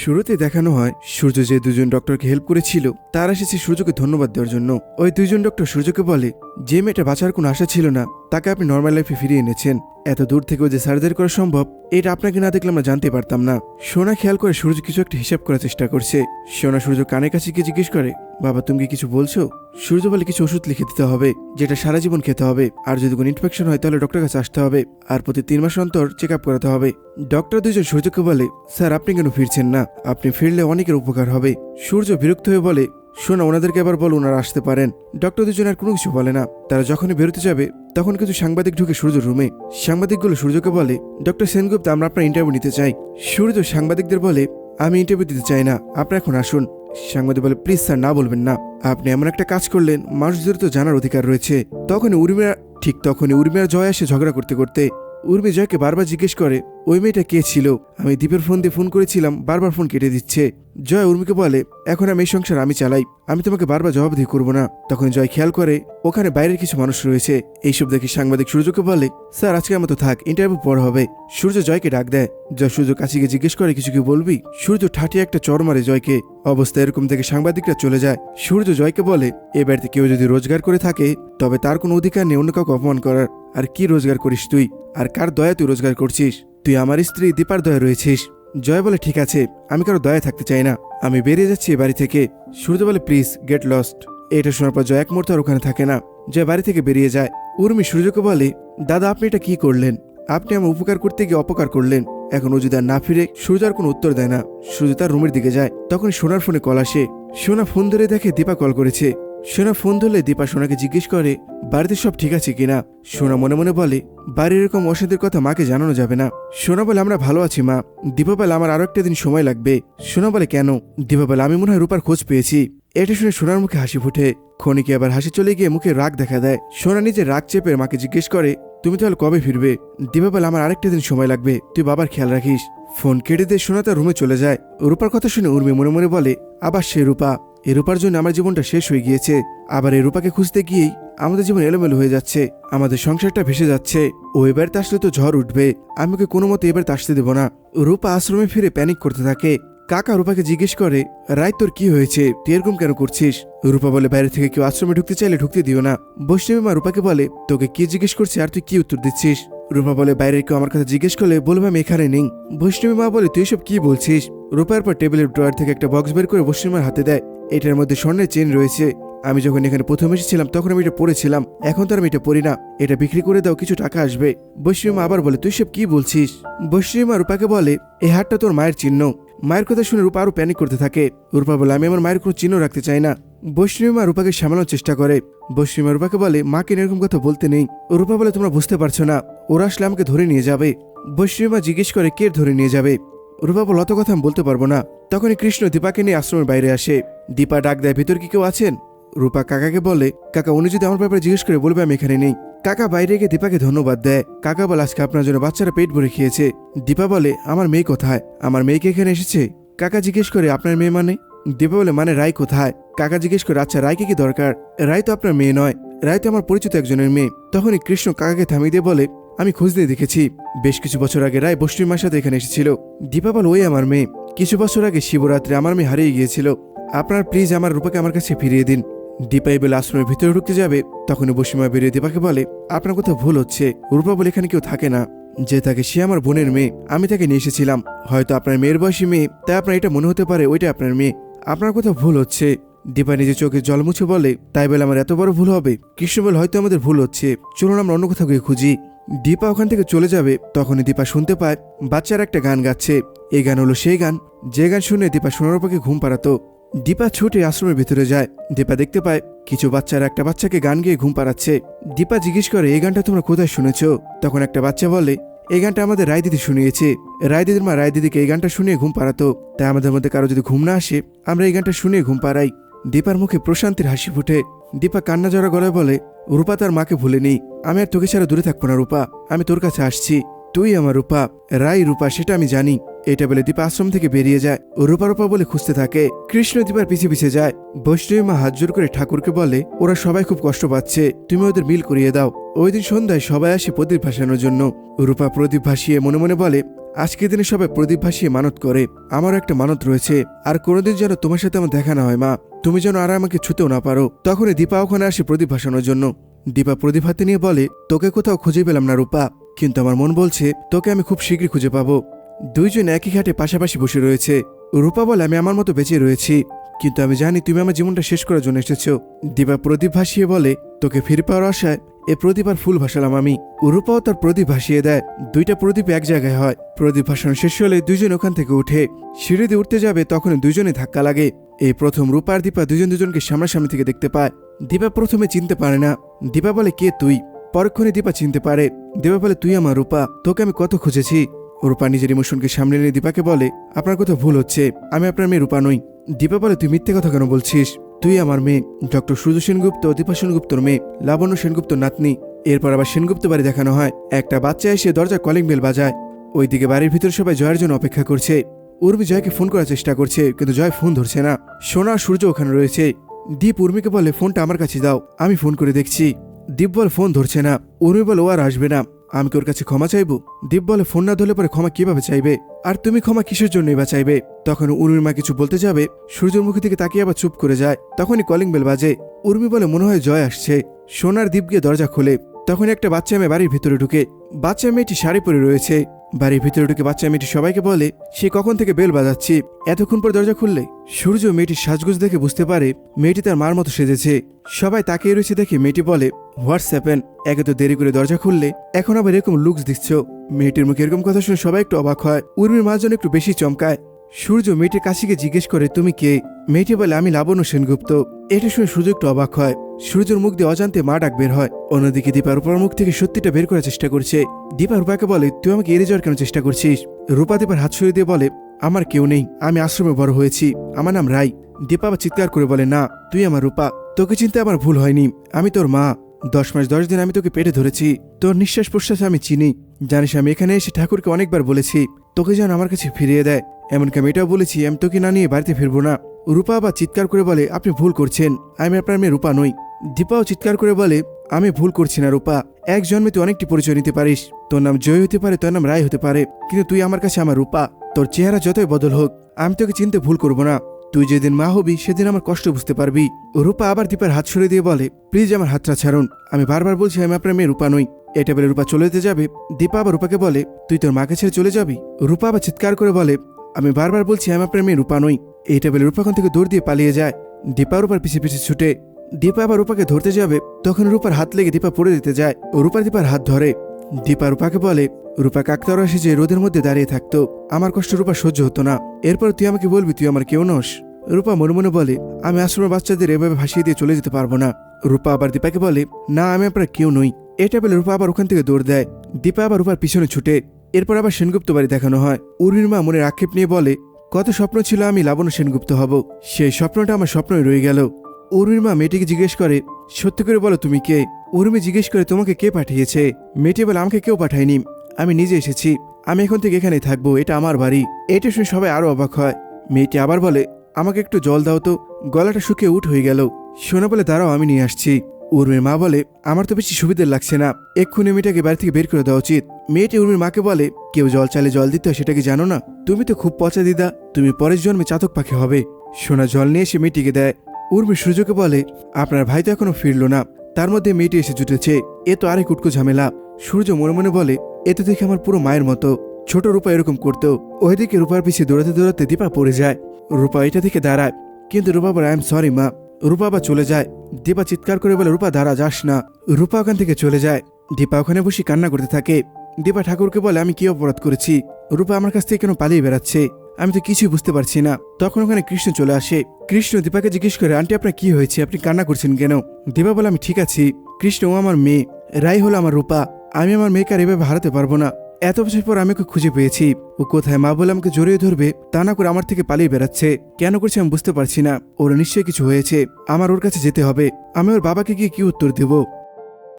শুরুতে দেখানো হয় সূর্য যে দুজন ডক্টরকে হেল্প করেছিল, তারা এসেছে সূর্যকে ধন্যবাদ দেওয়ার জন্য। ওই দুইজন ডক্টর সূর্যকে বলে, যে মেয়েটা বাঁচার কোনো আশা ছিল না, তাকে আপনি নর্মাল লাইফে ফিরিয়ে এনেছেন। এত দূর থেকেও যে সার্জারি করা সম্ভব, এটা আপনাকে না দেখলে আমরা জানতে পারতাম না। সোনা খেয়াল করে সূর্য কিছু একটা হিসাব করার চেষ্টা করছে। সোনা সূর্য কানে কাছে গিয়ে জিজ্ঞেস করে বাবা, তুমি কি কিছু বলছো? সূর্য বলে কিছু ওষুধ লিখে দিতে হবে, যেটা সারা জীবন খেতে হবে। আর যদি কোনো ইনফেকশন হয়, তাহলে ডক্টরের কাছে আসতে হবে। আর প্রতি তিন মাস অন্তর চেক আপ করাতে হবে। ডক্টর দুজন সূর্যকে বলে, স্যার, আপনি কেন ফিরছেন না? আপনি ফিরলে অনেকের উপকার হবে। সূর্য বিরক্ত হয়ে বলে, শোনা, ওনাদেরকে এবার বলো, ওনারা আসতে পারেন। ডক্টর দুজন আর কোনো কিছু বলে না। তারা যখনই বেরোতে যাবে, তখন কিছু সাংবাদিক ঢুকে সূর্য রুমে সাংবাদিকগুলো সূর্যকে বলে ডক্টর সেনগুপ্ত, আমরা আপনার ইন্টারভিউ নিতে চাই। সূর্য সাংবাদিকদের বলে, আমি ইন্টারভিউ দিতে চাই না। আপনারা এখন আসুন। সাংবাদিক বলে, প্লিজ স্যার, না বলবেন না। আপনি এমন একটা কাজ করলেন, মানুষদের তো জানার অধিকার রয়েছে। তখন উর্মিরা ঠিক তখনই উর্মিরা জয় আসে ঝগড়া করতে করতে। উর্মি জয়কে বারবার জিজ্ঞেস করে ওই মেয়েটা কে ছিল? আমি দীপের ফোন দিয়ে ফোন করেছিলাম, বারবার ফোন কেটে দিচ্ছে। জয় উর্মিকে বলে, এখন আমি এই সংসার আমি চালাই। আমি তোমাকে বারবার জবাব জবাবদিহি করব না। তখন জয় খেয়াল করে, ওখানে বাইরের কিছু মানুষ রয়েছে। এইসব দেখে সাংবাদিক সূর্যকে বলে, স্যার, আজকে মতো থাক ইন্টারভিউ পর হবে। সূর্য জয়কে ডাক দেয়। জয় সূর্য কাছে গিয়ে জিজ্ঞেস করে, কিছু কি বলবি? সূর্য ঠাটিয়ে একটা চর মারে জয়কে। অবস্থা এরকম থেকে সাংবাদিকরা চলে যায়। সূর্য জয়কে বলে, এ বাড়িতে কেউ যদি রোজগার করে থাকে, তবে তার কোনো অধিকার নেই, অন্য কাউকে অপমান করার। আর কি রোজগার করিস তুই? আর কার দয়া তুই রোজগার করছিস? তুই আমার স্ত্রী দীপার দয়া রয়েছিস। জয় বলে ঠিক আছে, আমি কারও দয়া থাকতে চাই না। আমি বেরিয়ে যাচ্ছি বাড়ি থেকে। সূর্য বলে, প্লিজ, গেট লস্ট। এটা শোনার পর জয় এক মুহূর্ত আর ওখানে থাকে না। জয় বাড়ি থেকে বেরিয়ে যায়। উর্মি সূর্যকে বলে, দাদা, আপনি এটা কি করলেন? আপনি আমার উপকার করতে গিয়ে অপকার করলেন। এখন ও যদি আর না ফিরে সূর্য আর কোনো উত্তর দেয় না। সূর্য তার রুমের দিকে যায়। তখন সোনার ফোনে কল আসে। সোনা ফোন ধরে দেখে দীপা কল করেছে। সোনা ফোন ধরলে দীপা সোনাকে জিজ্ঞেস করে, বাড়িতে সব ঠিক আছে কিনা? সোনা মনে মনে বলে বাড়ির এরকম অসাধ্যের কথা মাকে জানানো যাবে না। সোনা বলে, আমরা ভালো আছি, মা। দীপা আমার আরও একটা দিন সময় লাগবে। সোনা বলে, কেন? দীপা আমি মনে হয় রূপার খোঁজ পেয়েছি। এটা শুনে সোনার মুখে হাসি ফুটে। খনিকে আবার হাসি চলে গিয়ে মুখে রাগ দেখা দেয়। সোনা নিজে রাগ চেপে মাকে জিজ্ঞেস করে, তুমি তাহলে কবে ফিরবে? দীপা আমার আরেকটা দিন সময় লাগবে। তুই বাবার খেয়াল রাখিস। ফোন কেটে দিয়ে সোনা তার রুমে চলে যায়। রূপার কথা শুনে উর্মি মনে মনে বলে, আবার সে রূপা। এ রূপার জন্য আমার জীবনটা শেষ হয়ে গিয়েছে। আবার এই রূপাকে খুঁজতে গিয়েই আমাদের জীবন এলোমেলো হয়ে যাচ্ছে, আমাদের সংসারটা ভেসে যাচ্ছে। ও এবার আসলে তো ঝড় উঠবে। আমি ওকে কোনো মতে এবার তাসতে দেব না। রূপা আশ্রমে ফিরে প্যানিক করতে থাকে। কাকা রূপাকে জিজ্ঞেস করে, রায়, তোর কি হয়েছে? তুই এরকম কেন করছিস? রূপা বলে, বাইরে থেকে কেউ আশ্রমে ঢুকতে চাইলে ঢুকতে দিও না। বৈষ্ণবী মা রূপাকে বলে, তোকে কি জিজ্ঞেস করছে আর তুই কি উত্তর দিচ্ছিস? রূপা বলে, বাইরের কেউ আমার কথা জিজ্ঞেস করলে বলব আমি এখানে নেই। বৈষ্ণবী মা বলে, তুই সব কি বলছিস? রূপার পর টেবিলের ড্রয়ার থেকে একটা বক্স বের করে বৈষ্ণবী মার হাতে দেয়। এটার মধ্যে স্বর্ণের চেন রয়েছে। আমি যখন এখানে প্রথম এসেছিলাম, তখন আমি এটা পড়েছিলাম। এখন তো আমি এটা পড়ি না। এটা বিক্রি করে দাও, কিছু টাকা আসবে। বৈষ্ণবী মা আবার বলে, তুই সব কি বলছিস? বৈষ্ণবী মা রূপাকে বলে, এই হারটা তোর মায়ের চিহ্ন। মায়ের কথা শুনে রূপা আরও প্যানিক করতে থাকে। রূপা বলে, আমি আমার মায়ের কোনো চিহ্ন রাখতে চাই না। বৈষ্ণবীমা রূপাকে সামলানোর চেষ্টা করে। বৈষ্ণবীমা রূপাকে বলে, মাকে এরকম কথা বলতে নেই। রূপা বলে, তোমরা বুঝতে পারছ না। ওরা আসলে আমাকে ধরে নিয়ে যাবে। বৈষ্ণবী মা জিজ্ঞেস করে, কে ধরে নিয়ে যাবে? রূপা বলে, অত কথা আমি বলতে পারব না। তখনই কৃষ্ণ দীপাকে নিয়ে আশ্রমের বাইরে আসে। দীপা ডাক দেয়, ভিতর কি কেউ আছেন? রূপা কাকাকে বলে, কাকা, উনি যদি আমার ব্যাপারে জিজ্ঞেস করে বলবে, আমি এখানে নেই। কাকা বাইরে গিয়ে দীপাকে ধন্যবাদ দেয়। কাকা বলে, আজকে আপনার জন্য বাচ্চারা পেট ভরে খেয়েছে। দীপা বলে, আমার মেয়ে কোথায়? আমার মেয়েকে এখানে এসেছে? কাকা জিজ্ঞেস করে, আপনার মেয়ে মানে? দীপা বলে মানে রায় কোথায়? কাকা জিজ্ঞেস করে আচ্ছা রায়কে কি দরকার? রায় তো আপনার মেয়ে নয়। রায় তো আমার পরিচিত একজনের মেয়ে। তখনই কৃষ্ণ কাকাকে থামিয়ে দিয়ে বলে, আমি খোঁজ দিয়ে দেখেছি। বেশ কিছু বছর আগে রায় বষ্টীমার সাথে এখানে এসেছিল। দীপা বলে, ওই আমার মেয়ে। কিছু বছর আগে শিবরাত্রে আমার মেয়ে হারিয়ে গিয়েছিল। আপনার প্লিজ আমার রূপাকে আমার কাছে ফিরিয়ে দিন। দীপা এই বলে আশ্রমের ভিতরে ঢুকতে যাবে, তখনই বসিমা বেরিয়ে দীপাকে বলে, আপনার কোথাও ভুল হচ্ছে। রূপা বলে এখানে কেউ থাকে না। যে থাকে সে আমার বোনের মেয়ে। আমি তাকে নিয়ে এসেছিলাম। হয়তো আপনার মেয়ের বয়সী মেয়ে, তাই আপনার এটা মনে হতে পারে ওইটা আপনার মেয়ে। আপনার কোথাও ভুল হচ্ছে। দীপা নিজের চোখে জল মুছে বলে, তাই বলে আমার এত বড় ভুল হবে। কৃষ্ণ বলে হয়তো আমাদের ভুল হচ্ছে। চলুন আমরা অন্য কোথাও গিয়ে খুঁজি। দীপা ওখান থেকে চলে যাবে, তখনই দীপা শুনতে পায়, বাচ্চারা একটা গান গাচ্ছে। এই গান হলো সেই গান। যে গান শুনে দীপা সোনারূপাকে ঘুম পাড়াতো। দীপা ছুটে আশ্রমের ভিতরে যায়। দীপা দেখতে পায় কিছু বাচ্চারা একটা বাচ্চাকে গান গেয়ে ঘুম পাড়াচ্ছে। দীপা জিজ্ঞেস করে, এই গানটা তোমরা কোথায় শুনেছ? তখন একটা বাচ্চা বলে, এই গানটা আমাদের রায় দিদি শুনিয়েছে। রায় দিদির মা রায় দিদিকে এই গানটা শুনিয়ে ঘুম পাড়াতো। তাই আমাদের মধ্যে কারও যদি ঘুম না আসে, আমরা এই গানটা শুনিয়ে ঘুম পাড়াই। দীপার মুখে প্রশান্তির হাসি ফুটে। দীপা কান্না জড়া গলায় বলে, রূপা তার মাকে ভুলেনি আমি আর তোকে ছাড়া দূরে থাকব না রূপা। আমি তোর কাছে আসছি। তুই আমার রূপা। রাই রূপা, সেটা আমি জানি। এটা বলে দীপা আশ্রম থেকে বেরিয়ে যায়। রূপা রূপা বলে খুঁজতে থাকে। কৃষ্ণ দীপার পিছে পিছে যায়। বৈষ্ণবী মা হাত জোর করে ঠাকুরকে বলে, ওরা সবাই খুব কষ্ট পাচ্ছে। তুমি ওদের মিল করিয়ে দাও। ওই দিন সন্ধ্যায় সবাই আসে প্রদীপ ভাসানোর জন্য। রূপা প্রদীপ ভাসিয়ে মনে মনে বলে আজকের দিনে সবাই প্রদীপ ভাসিয়ে মানত করে। আমারও একটা মানত রয়েছে। আর কোনোদিন যেন তোমার সাথে আমার দেখা না হয়, মা। তুমি যেন আর আমাকে ছুতেও না পারো। তখনই দীপা ওখানে আসে প্রদীপ ভাসানোর জন্য। দীপা প্রদীপ হাতে নিয়ে বলে, তোকে কোথাও খুঁজে পেলাম না রূপা। কিন্তু আমার মন বলছে, তোকে আমি খুব শীঘ্রই খুঁজে পাবো। দুইজন একই ঘাটে পাশাপাশি বসে রয়েছে। রূপা বলে, আমি আমার মতো বেঁচে রয়েছি, কিন্তু আমি জানি তুমি আমার জীবনটা শেষ করার জন্য এসেছ। দীপা প্রদীপ ভাসিয়ে বলে, তোকে ফিরে পাওয়ার আশায় এ প্রদীপ আর ফুল ভাসালাম আমি। রূপাও তার প্রদীপ ভাসিয়ে দেয়। দুইটা প্রদীপ এক জায়গায় হয়। প্রদীপ ভাসানো শেষ হলে দুইজন ওখান থেকে উঠে। সিঁড়ি দিয়ে উঠতে যাবে তখন দুজনে ধাক্কা লাগে। এই প্রথম রূপা আর দীপা দুজন দুজনকে সামনাসামনি থেকে দেখতে পায়। দীপা প্রথমে চিনতে পারে না। দীপা বলে, কে তুই? পরক্ষণে দীপা চিনতে পারে। দীপা বলে, তুই আমার রূপা, তোকে আমি কত খুঁজেছি? রূপা নিজের ইমোশনকে সামনে নিয়ে দীপাকে বলে, আপনার কোথাও ভুল হচ্ছে, আমি আপনার মেয়ে রূপা নই। দীপা বলে, তুই মিথ্যে কথা কেন বলছিস? তুই আমার মেয়ে। ডক্টর সূর্য সেনগুপ্ত, দীপা সেনগুপ্তর মেয়ে, লাবণ্য সেনগুপ্ত নাতনি। এরপর আবার সেনগুপ্ত বাড়ি দেখানো হয়। একটা বাচ্চা এসে দরজা কলিং বেল বাজায়। ওইদিকে বাড়ির ভিতরে সবাই জয়ের জন্য অপেক্ষা করছে। উর্মি জয়কে ফোন করার চেষ্টা করছে, কিন্তু জয় ফোন ধরছে না। সোনা সূর্য ওখানে রয়েছে। দীপ উর্মিকে বলে, ফোনটা আমার কাছে দাও, আমি ফোন করে দেখছি। দীপ বল, ফোন ধরছে না। উর্মি বলে, ও আর আসবে না। আমি কি ওর কাছে ক্ষমা চাইব? দীপ বলে, ফোন না ধরলে পরে ক্ষমা কীভাবে চাইবে? আর তুমি ক্ষমা কিসের জন্যই বা চাইবে? তখন উর্মির মা কিছু বলতে যাবে, সূর্যের মুখে থেকে তাকিয়ে আবার চুপ করে যায়। তখনই কলিং বেল বাজে। উর্মি বলে, মনে হয় জয় আসছে। সোনার দীপ গিয়ে দরজা খোলে। তখন একটা বাচ্চা মেয়ে বাড়ির ভিতরে ঢুকে। বাচ্চা মেয়েটি শাড়ি পরে রয়েছে। বাড়ির ভিতরে ঢুকে বাচ্চা মেয়েটি সবাইকে বলে, সে কখন থেকে বেল বাজাচ্ছি? এতক্ষণ পর দরজা খুললে সূর্য মেয়েটির সাজগোজ দেখে বুঝতে পারে মেয়েটি তার মার মতো সেজেছে। সবাই তাকিয়ে রয়েছে দেখে মেয়েটি বলে হোয়াটসঅ্যাপেন একে তো দেরি করে দরজা খুললে এখন আবার এরকম লুকস দিচ্ছ। মেয়েটির মুখে এরকম কথা শুনে সবাই একটু অবাক হয়। উর্মির মা যেন একটু বেশি চমকায়। সূর্য মেয়েটির কাছিকে জিজ্ঞেস করে, তুমি কে? মেয়েটি বলে, আমি লাবণ্য সেনগুপ্ত। এটা শুনে সূর্য একটু অবাক হয়। সূর্যের মুখ দিয়ে অজান্তে মা ডাক বের হয়। অন্যদিকে দীপা রূপার মুখ থেকে সত্যিটা বের করার চেষ্টা করছে। দীপা রূপাকে বলে, তুই আমাকে এড়িয়ে যাওয়ার কেন চেষ্টা করছিস? রূপা দীপার হাত সরিয়ে দিয়ে বলে, আমার কেউ নেই, আমি আশ্রমে বড় হয়েছি, আমার নাম রাই। দীপা আবার চিৎকার করে বলে, না, তুই আমার রূপা, তোকে চিনতে আমার ভুল হয়নি, আমি তোর মা। দশ মাস দশ দিন আমি তোকে পেটে ধরেছি, তোর নিঃশ্বাস প্রশ্বাস আমি চিনি, জানিস আমি এখানে এসে ঠাকুরকে অনেকবার বলেছি, তোকে যেন আমার কাছে ফিরিয়ে দেয়। এমনকি আমি এটাও বলেছি, আমি তোকে না নিয়ে বাড়িতে ফিরবো না। রূপা আবার চিৎকার করে বলে, আপনি ভুল করছেন, আমি আপনার মেয়ে রূপা নই। দীপাও চিৎকার করে বলে, আমি ভুল করছি না রূপা। এক জন্মে তুই অনেকটি পরিচয় নিতে পারিস। তোর নাম জয় হতে পারে, তোর নাম রায় হতে পারে। কিন্তু তুই আমার কাছে আমার রূপা। তোর চেহারা যতই বদল হোক, আমি তোকে চিনতে ভুল করব না। তুই যেদিন মা হবি, সেদিন আমার কষ্ট বুঝতে পারবি। রূপা আবার দীপার হাত সরে দিয়ে বলে, প্লিজ আমার হাতটা ছাড়ুন। আমি বারবার বলছি আমি আপনার মেয়ে রূপা নই। এটা বলে রূপা চলে যেতে যাবে। দীপা আবার রূপাকে বলে, তুই তোর মাকে ছেড়ে চলে যাবি? রূপা আবার চিৎকার করে বলে, আমি বারবার বলছি আমি আপনার মেয়ে রূপা নই। এইটা বলে রূপা ওখান থেকে দৌড় দিয়ে পালিয়ে যায়। দীপা রূপার পিছিয়ে পিছিয়ে ছুটে। দীপা আবার রূপাকে ধরতে যাবে, তখন রূপার হাত লেগে দীপা পড়ে দিতে যায় ও রূপা দীপার হাত ধরে। দীপা রূপাকে বলে, রূপা, কাকতারা যে রোদের মধ্যে দাঁড়িয়ে থাকতো, আমার কষ্ট রূপা সহ্য হতো না। এরপর তুই আমাকে বলবি, তুই আমার কেউ নস? রূপা মনে মনে বলে, আমি আশ্রমের বাচ্চাদের এভাবে ভাসিয়ে দিয়ে চলে যেতে পারব না। রূপা আবার দীপাকে বলে, না, আমি আপনার কেউ নই। এটা বলে রূপা আবার ওখান থেকে দৌড় দেয়। দীপা আবার রূপার পিছনে ছুটে। এরপর আবার সেনগুপ্ত বাড়ি দেখানো হয়। উর্মির মা মনের আক্ষেপ নিয়ে বলে, কত স্বপ্ন ছিল আমি লাবণ্য সেনগুপ্ত হব। সেই স্বপ্নটা আমার স্বপ্নই রয়ে গেল। উর্মির মা মেয়েটিকে জিজ্ঞেস করে, সত্যি করে বলো তুমি কে? উর্মি জিজ্ঞেস করে, তোমাকে কে পাঠিয়েছে? মেয়েটি বলে, আমাকে কেউ পাঠায়নি। আমি নিজে এসেছি। আমি এখন থেকে এখানেই থাকব। এটা আমার বাড়ি। এটা শুনে সবাই আরও অবাক হয়। মেয়েটি আবার বলে, আমাকে একটু জল দাও তো। গলাটা শুকিয়ে উঠ হয়ে গেল। শোনা বলে, দাঁড়াও, আমি নিয়ে আসছি। উর্মির মা বলে, আমার তো বেশি সুবিধে লাগছে না। এক্ষুনি মেয়েটাকে বাড়ি থেকে বের করে দেওয়া উচিত। মেয়েটি উর্মির মাকে বলে, কেউ জল চালে জল দিতে হয়, সেটা কি জানো না? তুমি তো খুব পচা দিদা। তুমি পরের জন্মে চাতক পাখি হবে। সোনা জল নিয়ে এসে মেয়েটিকে দেয়। উর্মি সূর্যকে বলে, আপনার ভাই তো এখনও ফিরল না। তার মধ্যে মেয়েটি এসে জুটেছে। এ তো আরেক উটকো ঝামেলা। সূর্য মনে মনে বলে, এ তো দেখে আমার পুরো মায়ের মতো। ছোট রূপা এরকম করতো ওইদিকে রূপার পিছিয়ে দৌড়াতে দৌড়াতে দীপা পড়ে যায়। রূপা এটা থেকে দাঁড়ায়। কিন্তু রূপা বলে আই এম সরি মা। রূপা আবার চলে যায়। দীপা চিৎকার করে বলে, রূপা, দাঁড়া, যাস না। রূপা ওখান থেকে চলে যায়। দীপা ওখানে বসে কান্না করতে থাকে। দীপা ঠাকুরকে বলে, আমি কি অপরাধ করেছি? রূপা আমার কাছ থেকে কেন পালিয়ে বেড়াচ্ছে? আমি তো কিছুই বুঝতে পারছি না। তখন ওখানে কৃষ্ণ চলে আসে। কৃষ্ণ দীপাকে জিজ্ঞেস করে, আন্টি, আপনার কি হয়েছে? আপনি কান্না করছেন কেন? দীপা বলে, আমি ঠিক আছি। কৃষ্ণ, ও আমার মেয়ে। রাই হলো আমার রূপা। আমি আমার মেয়েকে আর এভাবে হারাতে পারব না। এত বছর পর আমি ওকে খুঁজে পেয়েছি। ও কোথায়? মা বলে, আমাকে জড়িয়ে ধরবে। তা না করে আমার থেকে পালিয়ে বেড়াচ্ছে। কেন করছে আমি বুঝতে পারছি না। ওর নিশ্চয়ই কিছু হয়েছে। আমার ওর কাছে যেতে হবে। আমি ওর বাবাকে গিয়ে কি উত্তর দেব?